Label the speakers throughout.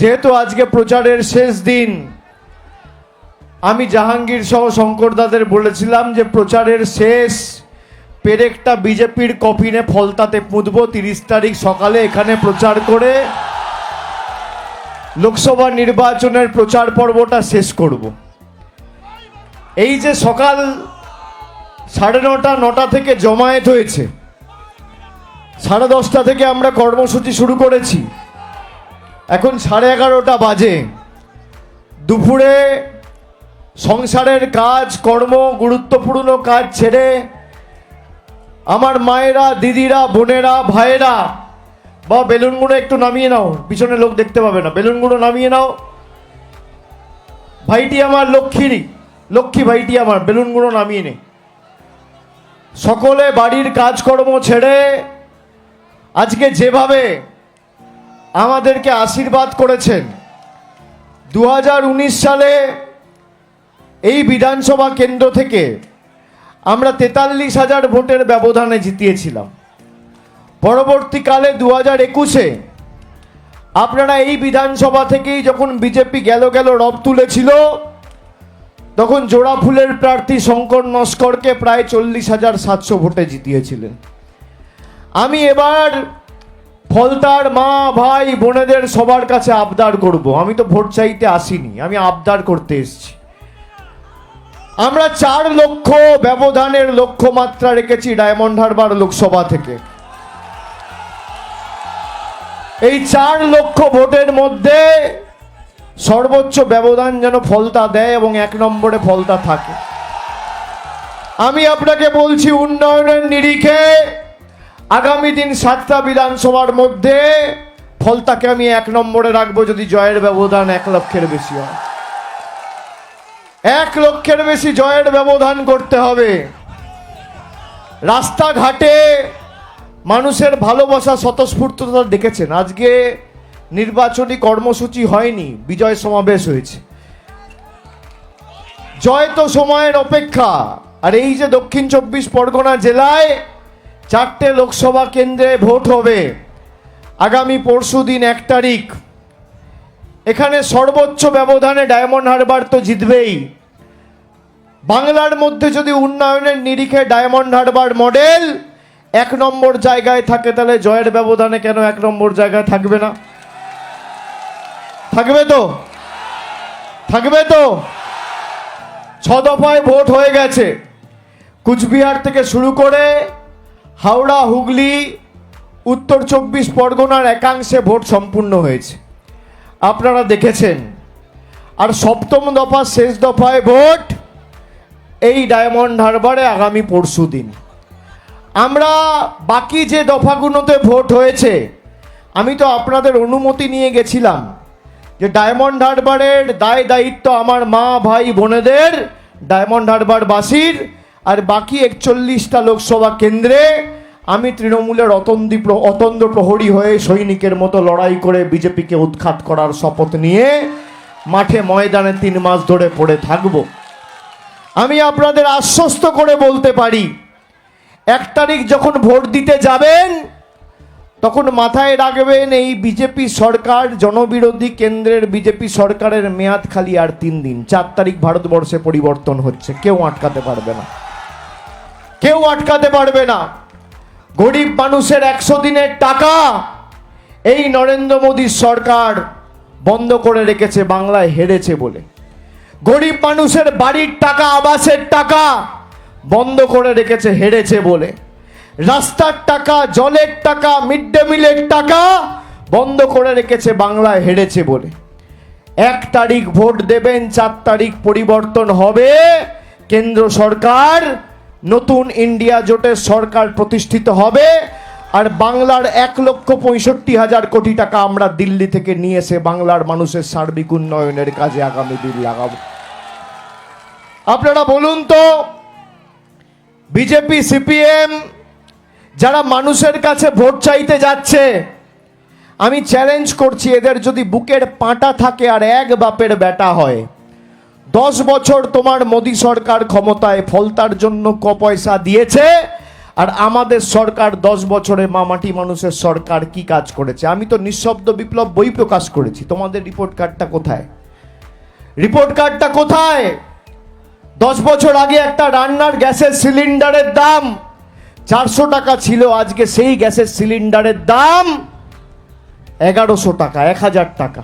Speaker 1: যেহেতু আজকে প্রচারের শেষ দিন, আমি জাহাঙ্গীর সহ শঙ্করদাদের বলেছিলাম যে প্রচারের শেষ পেরেকটা বিজেপির কফিনে ফলতাতে পুঁতব তিরিশ তারিখ সকালে এখানে প্রচার করে লোকসভা নির্বাচনের প্রচার পর্বটা শেষ করব। এই যে সকাল সাড়ে নটা নটা থেকে জমায়েত হয়েছে, সাড়ে দশটা থেকে আমরা কর্মসূচি শুরু করেছি। এখন সাড়ে এগারোটা বাজে। দুপুরে সংসারের কাজ, কর্ম, গুরুত্বপূর্ণ কাজ ছেড়ে আমার মায়েরা, দিদিরা, বোনেরা, ভাইয়েরা, বা বেলুনগুলো একটু নামিয়ে নাও, পিছনে লোক দেখতে পাবে না। বেলুনগুলো নামিয়ে নাও। ভাইটি আমার লক্ষ্মীরই, লক্ষ্মী ভাইটি আমার বেলুনগুলো নামিয়ে নে। সকলে বাড়ির কাজকর্ম ছেড়ে আজকে যেভাবে আমাদেরকে আশীর্বাদ করেছেন। দু হাজার উনিশ সালে এই বিধানসভা কেন্দ্র থেকে আমরা তেতাল্লিশ হাজার ভোটের ব্যবধানে জিতিয়েছিলাম। পরবর্তীকালে দু হাজার একুশে আপনারা এই বিধানসভা থেকেই যখন বিজেপি গেল গেল রব তুলেছিল, তখন জোড়া ফুলের প্রার্থী শঙ্কর নস্করকে প্রায় চল্লিশ হাজার সাতশো ভোটে জিতিয়েছিলেন। আমি এবার ফলতার মা, ভাই, বোনেদের সবার কাছে আবদার করব। আমি তো ভোট চাইতে আসিনি, আমি আবদার করতে এসেছি। আমরা চার লক্ষ ব্যবধানের লক্ষ্যমাত্রা রেখেছি ডায়মন্ড হারবার লোকসভা থেকে। এই চার লক্ষ ভোটের মধ্যে সর্বোচ্চ ব্যবধান যেন ফলতা দেয় এবং এক নম্বরে ফলতা থাকে। আমি আপনাকে বলছি, উন্নয়নের নিরিখে আগামী দিন সাতটা বিধানসভার মধ্যে ফলতাকে আমি এক নম্বরে রাখব যদি জয়ের ব্যবধান এক লক্ষের বেশি হয়। এক লক্ষের বেশি জয়ের ব্যবধান করতে হবে। রাস্তাঘাটে মানুষের ভালোবাসা স্বতঃস্ফূর্ততা দেখেছেন। আজকে নির্বাচনী কর্মসূচি হয়নি, বিজয় সমাবেশ হয়েছে। জয় তো সময়ের অপেক্ষা। আর এই যে দক্ষিণ চব্বিশ পরগনা জেলায় চারটে লোকসভা কেন্দ্রে ভোট হবে। আগামী পরশু দিন এক তারিখ। এখানে সর্বোচ্চ ব্যবধানে ডায়মন্ড হারবার তো জিতবেই। বাংলার মধ্যে যদি উন্নয়নের নিরিখে ডায়মন্ড হারবার মডেল এক নম্বর জায়গায় থাকে, তাহলে জয়ের ব্যবধানে কেন এক নম্বর জায়গায় থাকবে না? থাকবে তো? থাকবে তো? ছ দফায় ভোট হয়ে গেছে। কুচবিহার থেকে শুরু করে হাওড়া হুগলি, উত্তর চব্বিশ পরগনার একাংশে ভোট সম্পূর্ণ হয়েছে। আপনারা দেখেছেন, আর সপ্তম দফা, শেষ দফায় ভোট এই ডায়মন্ড হারবারে আগামী পরশু দিন। আমরা বাকি যে দফাগুলোতে ভোট হয়েছে, আমি তো আপনাদের অনুমতি নিয়ে গেছিলাম যে ডায়মন্ড হারবারের দায় দায়িত্ব আমার মা, ভাই, বোনেদের ডায়মন্ড হারবারবাসীর আর বাকি একচল্লিশটা লোকসভা কেন্দ্রে আমি তৃণমূলের অতন্দি অতন্দ্র প্রহরী হয়ে সৈনিকের মতো লড়াই করে বিজেপিকে উৎখাত করার শপথ নিয়ে মাঠে ময়দানে তিন মাস ধরে পড়ে থাকব। আমি আপনাদের আশ্বস্ত করে বলতে পারি, এক তারিখ যখন ভোট দিতে যাবেন, তখন মাথায় রাখবেন এই বিজেপি সরকার জনবিরোধী কেন্দ্রের বিজেপি সরকারের মেয়াদ খালি আর তিন দিন। চার তারিখ ভারতবর্ষে পরিবর্তন হচ্ছে, কেউ আটকাতে পারবে না। কেউ আটকাতে পারবে না। গরিব মানুষের একশো দিনের টাকা এই নরেন্দ্র মোদীর সরকার বন্ধ করে রেখেছে, বাংলায় হেরেছে বলে। গরিব মানুষের বাড়ির টাকা, আবাসের টাকা বন্ধ করে রেখেছে, হেরেছে বলে। রাস্তার টাকা, জলের টাকা, মিড ডে মিলের টাকা বন্ধ করে রেখেছে, বাংলায় হেরেছে বলে। এক তারিখ ভোট দেবেন, চার তারিখ পরিবর্তন হবে। কেন্দ্র সরকার নতুন ইন্ডিয়া জোটের সরকার প্রতিষ্ঠিত হবে, আর বাংলার এক লক্ষ পঁয়ষট্টি হাজার কোটি টাকা আমরা দিল্লি থেকে নিয়ে এসে বাংলার মানুষের সার্বিক উন্নয়নের কাজে আগামী দিন লাগাবো। আপনারা বলুন তো, বিজেপি, সিপিএম যারা মানুষের কাছে ভোট চাইতে যাচ্ছে, আমি চ্যালেঞ্জ করছি, এদের যদি বুকের পাঁটা থাকে আর এক বাপের বেটা হয় দশ বছর তোমার মোদী সরকার ক্ষমতায় ফলতার জন্য ক পয়সা দিয়েছে, আর আমাদের সরকার দশ বছরে মামাটি মানুষের সরকার কি কাজ করেছে? আমি তো নিঃশব্দ বিপ্লব বই প্রকাশ করেছি। তোমাদের রিপোর্ট কার্ডটা কোথায়? রিপোর্ট কার্ডটা কোথায়? দশ বছর আগে একটা রান্নার গ্যাসের সিলিন্ডারের দাম চারশো টাকা ছিল, আজকে সেই গ্যাসের সিলিন্ডারের দাম এগারোশো টাকা, এক হাজার টাকা।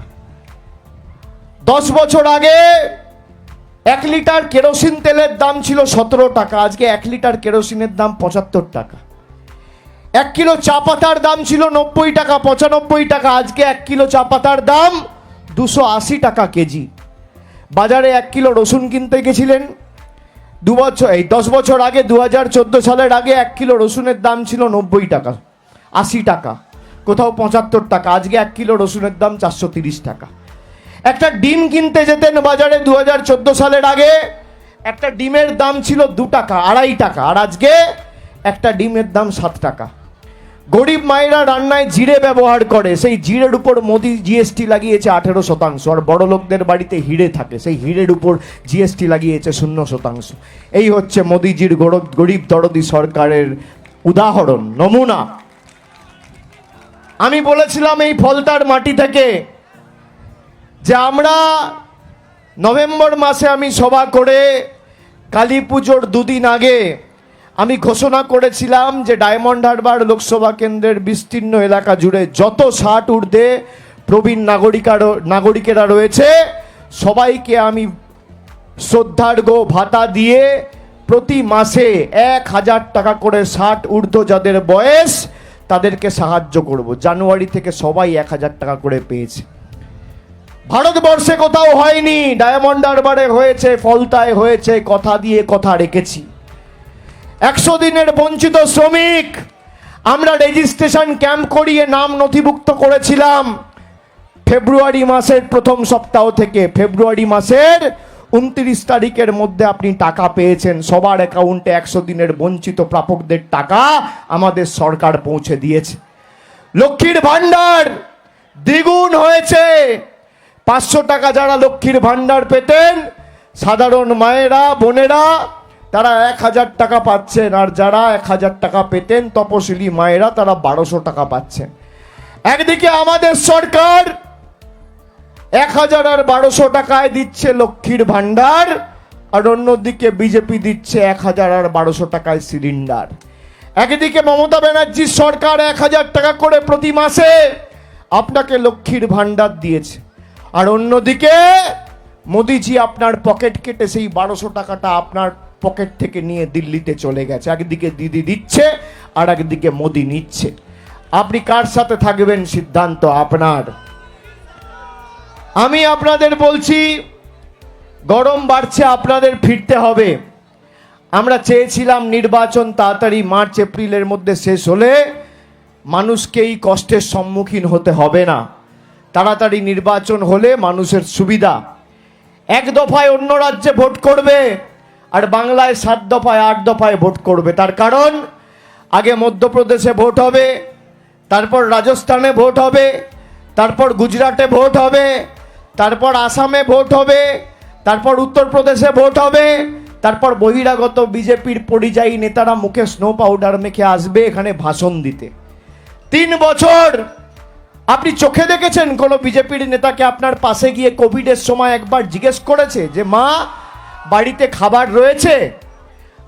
Speaker 1: দশ বছর আগে এক লিটার কেরোসিন তেলের দাম ছিল সতেরো টাকা। আজকে এক লিটার কেরোসিনের দাম পঁচাত্তর টাকা। এক কিলো চা পাতার দাম ছিল নব্বই টাকা, পঁচানব্বই টাকা। আজকে এক কিলো চা পাতার দাম দুশো আশি টাকা কেজি। বাজারে এক কিলো রসুন কিনতে গেছিলেন। দু বছর, এই দশ বছর আগে, দু হাজার চোদ্দ সালের আগে এক কিলো রসুনের দাম ছিল নব্বই টাকা, আশি টাকা, কোথাও পঁচাত্তর টাকা। আজকে এক কিলো রসুনের দাম চারশো তিরিশ টাকা। একটা ডিম কিনতে যেতেন বাজারে দু হাজার চোদ্দ সালের আগে, একটা ডিমের দাম ছিল দু টাকা, আড়াই টাকা, আর আজকে একটা ডিমের দাম সাত টাকা। গরিব মায়েরা রান্নায় জিরে ব্যবহার করে, সেই জিরের উপর মোদি জিএসটি লাগিয়েছে আঠেরো শতাংশ, আর বড় লোকদের বাড়িতে হিরে থাকে, সেই হিরের উপর জিএসটি লাগিয়েছে শূন্য শতাংশ। এই হচ্ছে মোদিজির গরব- গরিব দরদি সরকারের উদাহরণ, নমুনা। আমি বলেছিলাম এই ফলতার মাটি থেকে যে আমরা নভেম্বর মাসে আমি সভা করে কালী পুজোর দুদিন আগে আমি ঘোষণা করেছিলাম যে ডায়মন্ড হারবার লোকসভা কেন্দ্রের বিস্তীর্ণ এলাকা জুড়ে যত ষাট ঊর্ধ্বে প্রবীণ নাগরিকা নাগরিকেরা রয়েছে, সবাইকে আমি শ্রদ্ধার্ঘ ভাতা দিয়ে প্রতি মাসে এক হাজার টাকা করে ষাট ঊর্ধ্ব যাদের বয়স তাদেরকে সাহায্য করব। জানুয়ারি থেকে সবাই এক হাজার টাকা করে পেয়েছে। ভারতবর্ষে কোথাও হয়নি ডায়মন্ড হারবারে হয়েছে, ফলতায় হয়েছে, কথা দিয়ে কথা রেখেছি। একশো দিনের বঞ্চিত শ্রমিক, আমরা রেজিস্ট্রেশন ক্যাম্প করিয়ে নাম নথিভুক্ত করেছিলাম ফেব্রুয়ারি মাসের প্রথম সপ্তাহ থেকে। ফেব্রুয়ারি মাসের উনত্রিশ তারিখের মধ্যে আপনি টাকা পেয়েছেন, সবার অ্যাকাউন্টে একশো দিনের বঞ্চিত প্রাপকদের টাকা আমাদের সরকার পৌঁছে দিয়েছে। লক্ষ্মীর ভাণ্ডার দ্বিগুণ হয়েছে। পাঁচশো টাকা যারা লক্ষ্মীর ভাণ্ডার পেতেন, সাধারণ মায়েরা, বোনেরা, তারা এক হাজার টাকা পাচ্ছেন। আর যারা এক হাজার টাকা পেতেন, তপশিলি মায়েরা, তারা বারোশো টাকা পাচ্ছেন। একদিকে আমাদের সরকার এক হাজার আর বারোশো টাকায় দিচ্ছে লক্ষ্মীর ভাণ্ডার, আর অন্যদিকে বিজেপি দিচ্ছে এক হাজার আর বারোশো টাকায় সিলিন্ডার। একদিকে মমতা ব্যানার্জির সরকার এক হাজার টাকা করে প্রতি মাসে আপনাকে লক্ষ্মীর ভাণ্ডার দিয়েছে। আর অন্যদিকে, মোদিজি আপনার পকেট কেটে সেই বারোশো টাকাটা আপনার পকেট থেকে নিয়ে দিল্লিতে চলে গেছে। একদিকে দিদি দিচ্ছে, আর একদিকে মোদি নিচ্ছে। আপনি কার সাথে থাকবেন? সিদ্ধান্ত আপনার। আমি আপনাদের বলছি, গরম বাড়ছে, আপনাদের ফিরতে হবে। আমরা চেয়েছিলাম নির্বাচন তাড়াতাড়ি মার্চ, এপ্রিলের মধ্যে শেষ হলে মানুষকে এই কষ্টের সম্মুখীন হতে হবে না। তাড়াতাড়ি নির্বাচন হলে মানুষের সুবিধা। এক দফায় অন্য রাজ্যে ভোট করবে আর বাংলায় সাত দফায়, আট দফায় ভোট করবে। তার কারণ, আগে মধ্যপ্রদেশে ভোট হবে, তারপর রাজস্থানে ভোট হবে, তারপর গুজরাটে ভোট হবে, তারপর আসামে ভোট হবে, তারপর উত্তরপ্রদেশে ভোট হবে, তারপর বহিরাগত বিজেপির পরিযায়ী নেতারা মুখে স্নো পাউডার মেখে আসবে এখানে ভাষণ দিতে। তিন বছর আপনি চোখে দেখেছেন কোনো বিজেপির নেতাকে আপনার পাশে গিয়ে কোভিডের সময় একবার জিজ্ঞেস করেছে যে, মা, বাড়িতে খাবার রয়েছে?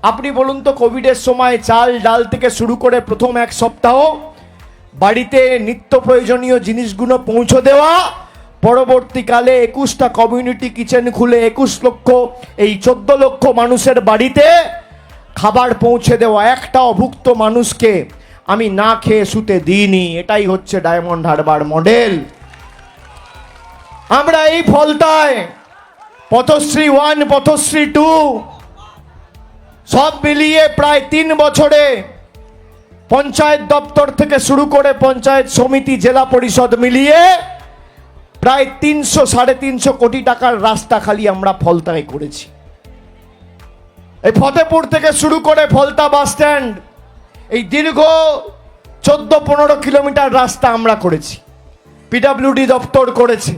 Speaker 1: আপনি বলুন তো, কোভিডের সময় চাল ডাল থেকে শুরু করে প্রথম এক সপ্তাহ, বাড়িতে নিত্য প্রয়োজনীয় জিনিসগুলো পৌঁছে দেওয়া, পরবর্তীকালে একুশটা কমিউনিটি কিচেন খুলে একুশ লক্ষ, এই চোদ্দ লক্ষ মানুষের বাড়িতে খাবার পৌঁছে দেওয়া, একটা অভুক্ত মানুষকে আমি না খেয়ে শুতে দিইনি, এটাই হচ্ছে ডায়মন্ড হারবার মডেল। আমরা এই ফলতায় পথশ্রী ওয়ান, পথশ্রী টু, সব মিলিয়ে প্রায় তিন বছরে পঞ্চায়েত দপ্তর থেকে শুরু করে পঞ্চায়েত সমিতি, জেলা পরিষদ মিলিয়ে প্রায় তিনশো, সাড়ে তিনশো কোটি টাকার রাস্তা খালি আমরা ফলতায় করেছি। এই ফতেপুর থেকে শুরু করে ফলতা বাস স্ট্যান্ড এই দীর্ঘ চোদ্দ পনেরো কিলোমিটার রাস্তা আমরা করেছি। পিডাব্লিউডি দপ্তর করেছে।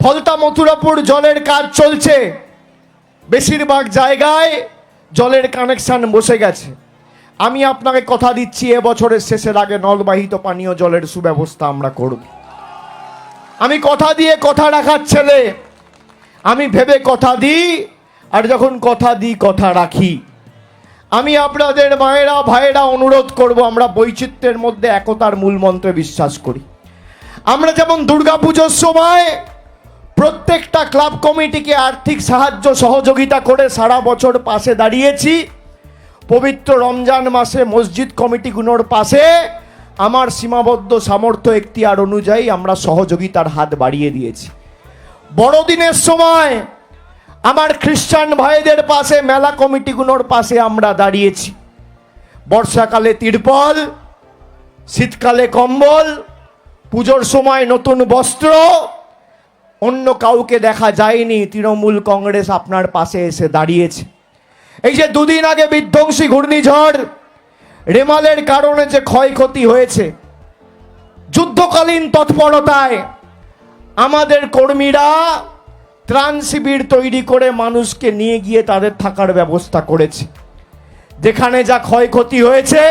Speaker 1: ফলতা মথুরাপুর জলের কাজ চলছে। বেশিরভাগ জায়গায় জলের কানেকশন বসে গেছে। আমি আপনাকে কথা দিচ্ছি এবছরের শেষের আগে নলবাহিত পানীয় জলের সুব্যবস্থা আমরা করব। আমি কথা দিয়ে কথা রাখার ছেলে। আমি ভেবে কথা দিই, আর যখন কথা দিই, কথা রাখি। আমি আপনাদের মায়েরা, ভাইয়েরা অনুরোধ করব, আমরা বৈচিত্র্যের মধ্যে একতার মূল মন্ত্রে বিশ্বাস করি। আমরা যেমন দুর্গাপুজোর সময় প্রত্যেকটা ক্লাব কমিটিকে আর্থিক সাহায্য, সহযোগিতা করে সারা বছর পাশে দাঁড়িয়েছি। পবিত্র রমজান মাসে মসজিদ কমিটিগুলোর পাশে আমার সীমাবদ্ধ সামর্থ্য এখতিয়ার অনুযায়ী আমরা সহযোগিতার হাত বাড়িয়ে দিয়েছি। বড়দিনের সময় আমার খ্রিস্টান ভাইদের পাশে, মেলা কমিটিগুলোর পাশে আমরা দাঁড়িয়েছি। বর্ষাকালে তিরপল, শীতকালে কম্বল, পুজোর সময় নতুন বস্ত্র, অন্য কাউকে দেখা যায়নি, তৃণমূল কংগ্রেস আপনার পাশে এসে দাঁড়িয়েছে। এই যে দুদিন আগে বিধ্বংসী ঘূর্ণিঝড়, রেমালের কারণে যে ক্ষয়ক্ষতি হয়েছে, যুদ্ধকালীন তৎপরতায় আমাদের কর্মীরা ত্রাণ শিবির তৈরি করে মানুষকে নিয়ে গিয়ে তাদের থাকার ব্যবস্থা করেছে। যেখানে যা ক্ষয়ক্ষতি হয়েছে,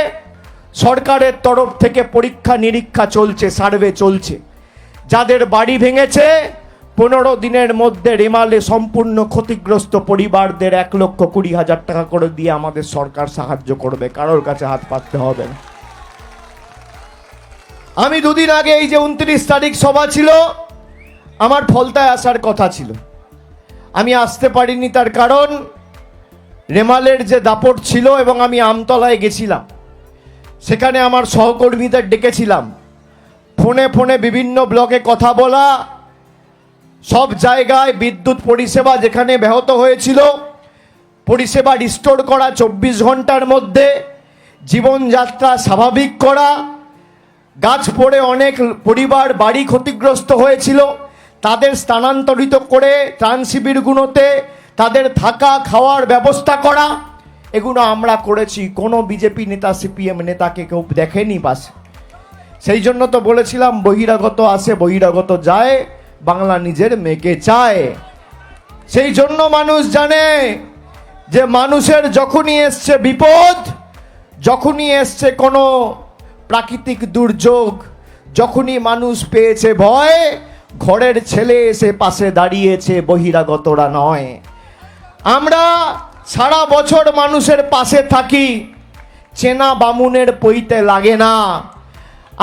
Speaker 1: সরকারের তরফ থেকে পরীক্ষা নিরীক্ষা চলছে, সার্ভে চলছে। যাদের বাড়ি ভেঙেছে, পনেরো দিনের মধ্যে রেমালে সম্পূর্ণ ক্ষতিগ্রস্ত পরিবারদের এক লক্ষ কুড়ি হাজার টাকা করে দিয়ে আমাদের সরকার সাহায্য করবে। কারোর কাছে হাত পাততে হবে না। আমি দুদিন আগে এই যে উনত্রিশ তারিখ সভা ছিল আমার ফলতায় আসার কথা ছিল। আমি আসতে পারিনি তার কারণ, রেমালের যে দাপট ছিল এবং আমি আমতলায় গেছিলাম। সেখানে আমার সহকর্মীদের ডেকেছিলাম। ফোনে ফোনে বিভিন্ন ব্লকে কথা বলা, সব জায়গায় বিদ্যুৎ পরিষেবা যেখানে ব্যাহত হয়েছিল, পরিষেবা রিস্টোর করা চব্বিশ ঘণ্টার মধ্যে, জীবনযাত্রা স্বাভাবিক করা, গাছ পড়ে অনেক পরিবার বাড়ি ক্ষতিগ্রস্ত হয়েছিল। তাদের স্থানান্তরিত করে ত্রাণ শিবিরগুলোতে তাদের থাকা খাওয়ার ব্যবস্থা করা, এগুলো আমরা করেছি। কোনো বিজেপি নেতা, সিপিএম নেতাকে কেউ দেখেনি পাশে সেই জন্য তো বলেছিলাম, বহিরাগত আসে, বহিরাগত যায়, বাংলা নিজের মেয়েকে চায়। সেই জন্য মানুষ জানে যে মানুষের যখনই এসছে বিপদ, যখনই এসছে কোনো প্রাকৃতিক দুর্যোগ, যখনই মানুষ পেয়েছে ভয় ঘরের ছেলে এসে পাশে দাঁড়িয়েছে, বহিরাগতরা নয়। আমরা সারা বছর মানুষের পাশে থাকি, চেনা বামুনের পইতে লাগে না।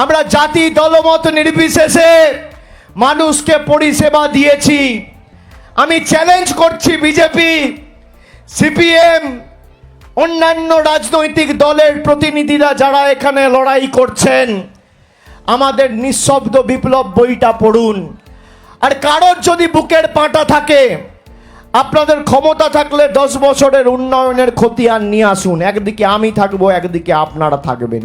Speaker 1: আমরা জাতি দলমত নির্বিশেষে মানুষকে পরিষেবা দিয়েছি। আমি চ্যালেঞ্জ করছি বিজেপি, সিপিএম, অন্যান্য রাজনৈতিক দলের প্রতিনিধিরা যারা এখানে লড়াই করছেন। আমাদের নিঃশব্দ বিপ্লব বইটা পড়ুন। আর কারোর যদি বুকের পাটা থাকে, আপনাদের ক্ষমতা থাকলে দশ বছরের উন্নয়নের খতিয়ান নিয়ে আসুন। একদিকে আমি থাকব, একদিকে আপনারা থাকবেন।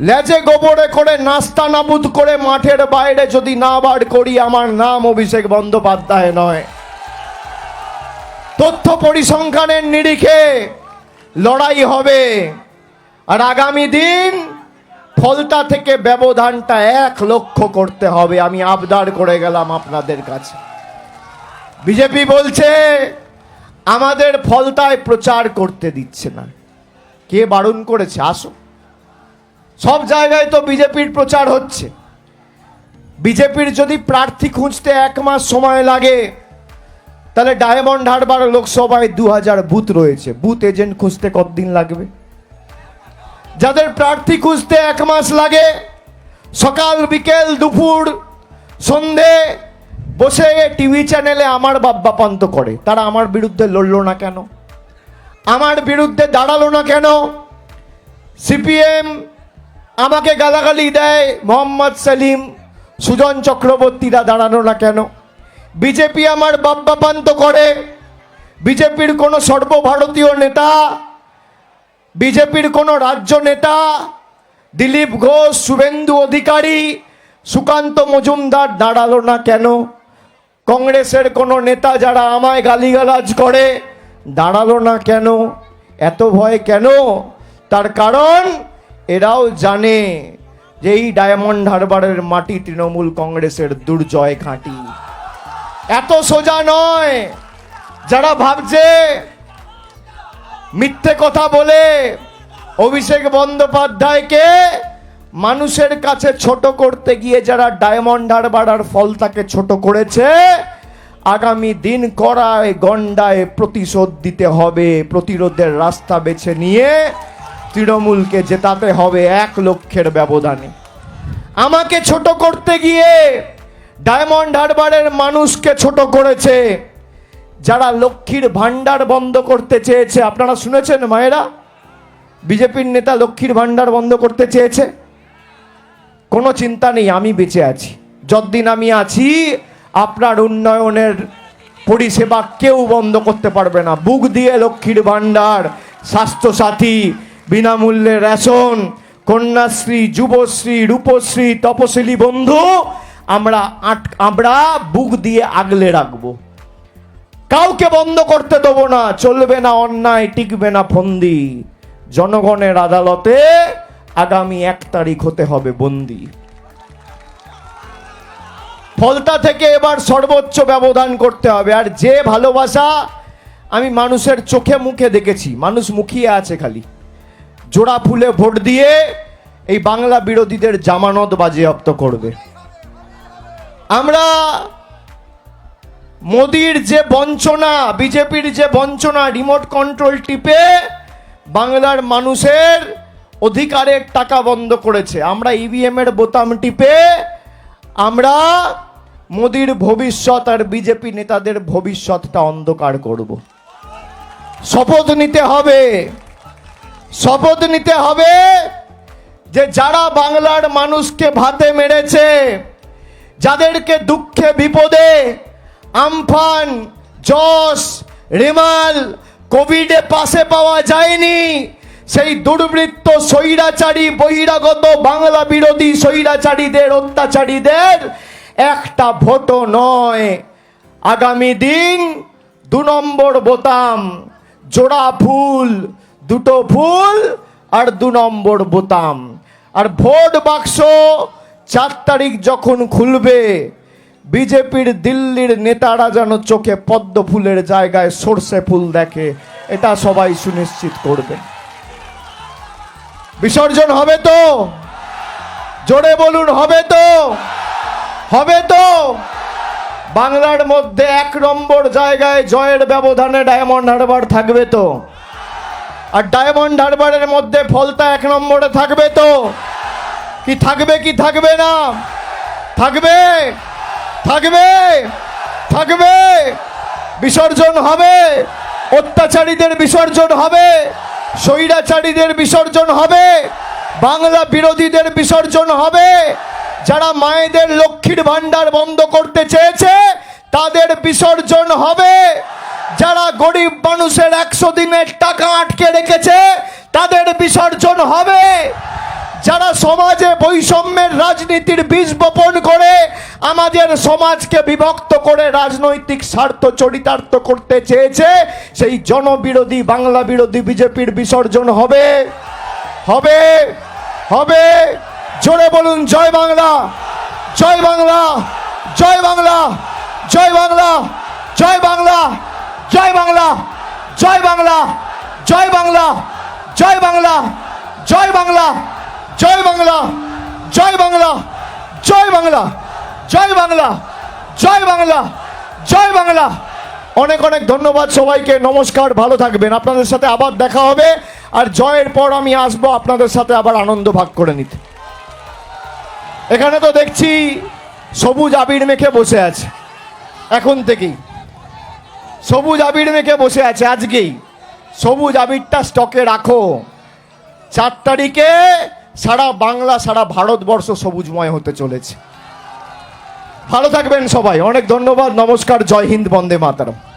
Speaker 1: লেজে গোবরে করে নাস্তা নাবুদ করে মাঠের বাইরে যদি না বার করি, আমার নাম অভিষেক বন্দ্যোপাধ্যায় নয়। তথ্য পরিসংখ্যানের নিরিখে লড়াই হবে। আর আগামী দিন ফলতা থেকে ব্যবধানটা এক লক্ষ করতে হবে। আমি আবদার করে গেলাম আপনাদের কাছে। বিজেপি বলছে, আমাদের ফলতায় প্রচার করতে দিচ্ছে না। কে বারণ করেছে? আসো সব জায়গায় তো বিজেপির প্রচার হচ্ছে। বিজেপির যদি প্রার্থী খুঁজতে এক মাস সময় লাগে, তাহলে ডায়মন্ড হারবার লোকসভায় দু হাজার বুথ রয়েছে। বুথ এজেন্ট খুঁজতে কতদিন লাগবে? যাদের প্রার্থী খুঁজতে এক মাস লাগে, সকাল, বিকেল, দুপুর, সন্ধে, বসে টিভি চ্যানেলে আমার বাপ্পাপান্ত করে। তারা আমার বিরুদ্ধে লড়ল না কেন? আমার বিরুদ্ধে দাঁড়াল না কেন? সিপিএম আমাকে গালাগালি দেয়, মোহাম্মদ সেলিম, সুজন চক্রবর্তীরা দাঁড়ানো না কেন? বিজেপি আমার বাপ্পাপান্ত করে। বিজেপির কোনো সর্বভারতীয় নেতা বিজেপির কোনো রাজ্য নেতা, দিলীপ ঘোষ, শুভেন্দু অধিকারী, সুকান্ত মজুমদার দাঁড়াল না কেন? কংগ্রেসের কোনো নেতা যারা আমায় গালিগালাজ করে, দাঁড়াল না কেন? এত ভয় কেন? তার কারণ এরাও জানে যে এই ডায়মন্ড হারবারের মাটি তৃণমূল কংগ্রেসের দুর্জয় ঘাঁটি। এত সোজা নয়। যারা ভাবছে মিথ্যে কথা বলে অভিষেক বন্দ্যোপাধ্যায়কে মানুষের কাছে ছোট করতে গিয়ে যারা ডায়মন্ড হারবারার ফলতাকে ছোট করেছে, আগামী দিন করায় গন্ডায় প্রতিশোধ দিতে হবে, প্রতিরোধের রাস্তা বেছে নিয়ে তৃণমূলকে জেতাতে হবে এক লক্ষের ব্যবধানে। আমাকে ছোট করতে গিয়ে ডায়মন্ড হারবারের মানুষকে ছোট করেছে যারা লক্ষ্মীর ভান্ডার বন্ধ করতে চেয়েছে, আপনারা শুনেছেন মায়েরা? বিজেপির নেতা লক্ষ্মীর ভান্ডার বন্ধ করতে চেয়েছে? কোনো চিন্তা নেই, আমি বেঁচে আছি। যতদিন আমি আছি, আপনার উন্নয়নের পরিষেবা কেউ বন্ধ করতে পারবে না। বুক দিয়ে লক্ষ্মীর ভান্ডার স্বাস্থ্যসাথী, বিনামূল্যে রেশন, কন্যাশ্রী, যুবশ্রী, রূপশ্রী, তপশিলি বন্ধু, আমরা আমরা বুক দিয়ে আগলে রাখব। কাউকে বন্ধ করতে দেবো না, চলবে না অন্যায়, টিকবে না ফন্দি। জনগণের আদালতে আগামী এক তারিখ হতে হবে বন্দি। ফলতা থেকে এবার সর্বোচ্চ ব্যবধান করতে হবে। আর যে ভালোবাসা আমি মানুষের চোখে মুখে দেখেছি, মানুষ মুখিয়ে আছে খালি। জোড়া ফুলে ভোট দিয়ে এই বাংলা বিরোধীদের জামানত বাজেয়াপ্ত করবে। আমরা মোদির যে বঞ্চনা, বিজেপির যে বঞ্চনা রিমোট কন্ট্রোল টিপে বাংলার মানুষের অধিকারের টাকা বন্ধ করেছে। আমরা ইভিএম এর বোতাম টিপে আমরা মোদির ভবিষ্যৎ আর বিজেপি নেতাদের ভবিষ্যৎটা অন্ধকার করব। শপথ নিতে হবে। শপথ নিতে হবে যে যারা বাংলার মানুষকে ভাতে মেরেছে, যাদেরকে দুঃখে বিপদে আমফান, জস, রেমাল, কোভিডে পাশে পাওয়া যায়নি। সেই দুর্বৃত্ত স্বৈরাচারী, বহিরাগত বাংলা বিরোধী স্বৈরাচারীদের, অত্যাচারীদের একটা ভোটও নয়। আগামী দিন দু নম্বর বোতাম, জোড়া ফুল, দুটো ফুল আর দু নম্বর বোতাম। আর ভোট বাক্স চার তারিখ যখন খুলবে বিজেপির দিল্লির নেতারা যেন চোখে পদ্ম ফুলের জায়গায় সর্ষে ফুল দেখে, এটা সবাই সুনিশ্চিত করবে। বিসর্জন হবে তো? জোরে বলুন, হবে তো? হবে তো? বাংলার মধ্যে এক নম্বর জায়গায় জয়ের ব্যবধানে ডায়মন্ড হারবার থাকবে তো? আর ডায়মন্ড হারবারের মধ্যে ফলতা এক নম্বরে থাকবে তো? কি থাকবে কি থাকবে না? থাকবে? থাকবে থাকবে, বিসর্জন হবে, অত্যাচারীদের বিসর্জন হবে, স্বৈরাচারীদের বিসর্জন হবে, বাংলা বিরোধীদের বিসর্জন হবে। যারা মায়েদের লক্ষ্মীর ভান্ডার বন্ধ করতে চেয়েছে, তাদের বিসর্জন হবে। যারা গরিব মানুষের একশো দিনের টাকা আটকে রেখেছে, তাদের বিসর্জন হবে। যারা সমাজে বৈষম্যের রাজনীতির বীজ বপন করে, আমাদের সমাজকে বিভক্ত করে রাজনৈতিক স্বার্থ চরিতার্থ করতে চেয়েছে, সেই জনবিরোধী, বাংলা বিরোধী বিজেপির বিসর্জন হবে। হবে হবে। জোরে বলুন, জয় বাংলা জয় বাংলা জয় বাংলা জয় বাংলা জয় বাংলা জয় বাংলা জয় বাংলা জয় বাংলা জয় বাংলা জয় বাংলা। জয় বাংলা জয় বাংলা জয় বাংলা জয় বাংলা জয় বাংলা জয় বাংলা। অনেক অনেক ধন্যবাদ সবাইকে, নমস্কার, ভালো থাকবেন। আপনাদের সাথে আবার দেখা হবে, আর জয়ের পর আমি আসব আপনাদের সাথে আবার আনন্দ ভাগ করে নিতে। এখানে তো দেখছি সবুজ আবির মেখে বসে আছে। এখন থেকেই। সবুজ আবির মেখে বসে আছে আজকেই। সবুজ আবিরটা স্টকে রাখো। চার তারিখে সারা বাংলা, সারা ভারতবর্ষ সবুজময় হতে চলেছে। ভালো থাকবেন সবাই। অনেক ধন্যবাদ। নমস্কার। জয় হিন্দ, বন্দে মাতারম।